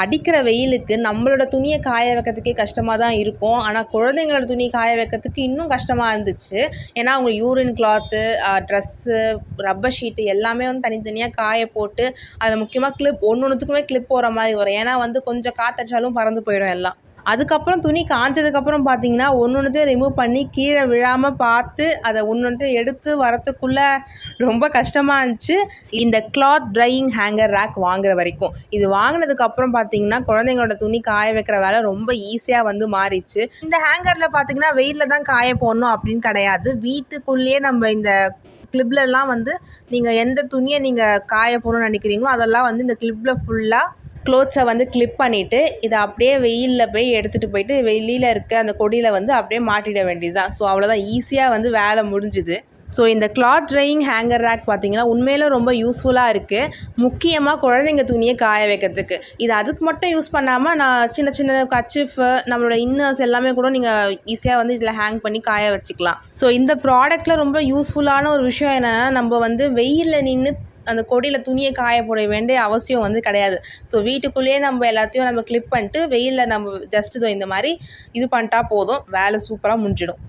அடிக்கிற வெயிலுக்கு நம்மளோட துணியை காய வைக்கிறதுக்கே கஷ்டமாக தான் இருக்கும். ஆனால் குழந்தைங்களோட துணி காய வைக்கிறதுக்கு இன்னும் கஷ்டமாக இருந்துச்சு. ஏன்னா அவங்க urine cloth dress rubber sheet எல்லாமே வந்து தனித்தனியாக காய போட்டு அதில் முக்கியமாக கிளிப் ஒன்று ஒன்றுத்துக்குமே கிளிப் போகிற மாதிரி வரும். ஏன்னா வந்து கொஞ்சம் காற்றடிச்சாலும் பறந்து போயிடும் எல்லாம். அதுக்கப்புறம் துணி காஞ்சதுக்கப்புறம் பார்த்தீங்கன்னா ஒன்று ஒன்றுத்தையும் ரிமூவ் பண்ணி கீழே விழாமல் பார்த்து அதை ஒன்று ஒன்று எடுத்து வரத்துக்குள்ளே ரொம்ப கஷ்டமாக இருந்துச்சு. இந்த கிளாத் ட்ரையிங் ஹேங்கர் ரேக் வாங்குற வரைக்கும். இது வாங்கினதுக்கப்புறம் பார்த்தீங்கன்னா குழந்தைங்களோட துணி காய வைக்கிற வேலை ரொம்ப ஈஸியாக வந்து மாறிச்சு இந்த ஹேங்கரில் பார்த்தீங்கன்னா வெயிலில் தான் காய போடணும் அப்படின்னு கிடையாது. வீட்டுக்குள்ளேயே நம்ம இந்த கிளிப்லலாம் வந்து நீங்கள் எந்த துணியை நீங்கள் காய போடணும்னு நினைக்கிறீங்களோ அதெல்லாம் வந்து இந்த கிளிப்பில் ஃபுல்லாக க்ளோத்ஸை வந்து கிளிப் பண்ணிவிட்டு இதை அப்படியே வெயிலில் போய் எடுத்துகிட்டு போயிட்டு வெளியில் இருக்க அந்த கொடியில் வந்து அப்படியே மாட்டிட வேண்டியது தான் ஸோ அவ்வளோதான் ஈஸியாக வந்து வேலை முடிஞ்சுது. ஸோ இந்த கிளாத் ட்ரையிங் ஹேங்கர் ரேக் பார்த்தீங்கன்னா உண்மையில ரொம்ப யூஸ்ஃபுல்லாக இருக்குது முக்கியமாக குழந்தைங்க துணியை காய வைக்கிறதுக்கு. இது அதுக்கு மட்டும் யூஸ் பண்ணாமல் நான் சின்ன சின்ன கச்சிஃபு நம்மளோட இன்னர்ஸ் எல்லாமே கூட நீங்கள் ஈஸியாக வந்து இதில் ஹேங் பண்ணி காய வச்சுக்கலாம். ஸோ இந்த ப்ராடக்ட்டில் ரொம்ப யூஸ்ஃபுல்லான ஒரு விஷயம் என்னென்னா நம்ம வந்து வெயிலில் நின்று அந்த கொடியில் துணியை காய போட வேண்டிய அவசியம் வந்து கிடையாது. ஸோ வீட்டுக்குள்ளேயே நம்ம எல்லாத்தையும் நம்ம கிளிப் பண்ணிட்டு வெயிலில் நம்ம ஜஸ்ட் இதோ இந்த மாதிரி இது பண்ணிட்டா போதும். வேலை சூப்பராக முடிஞ்சிடும்.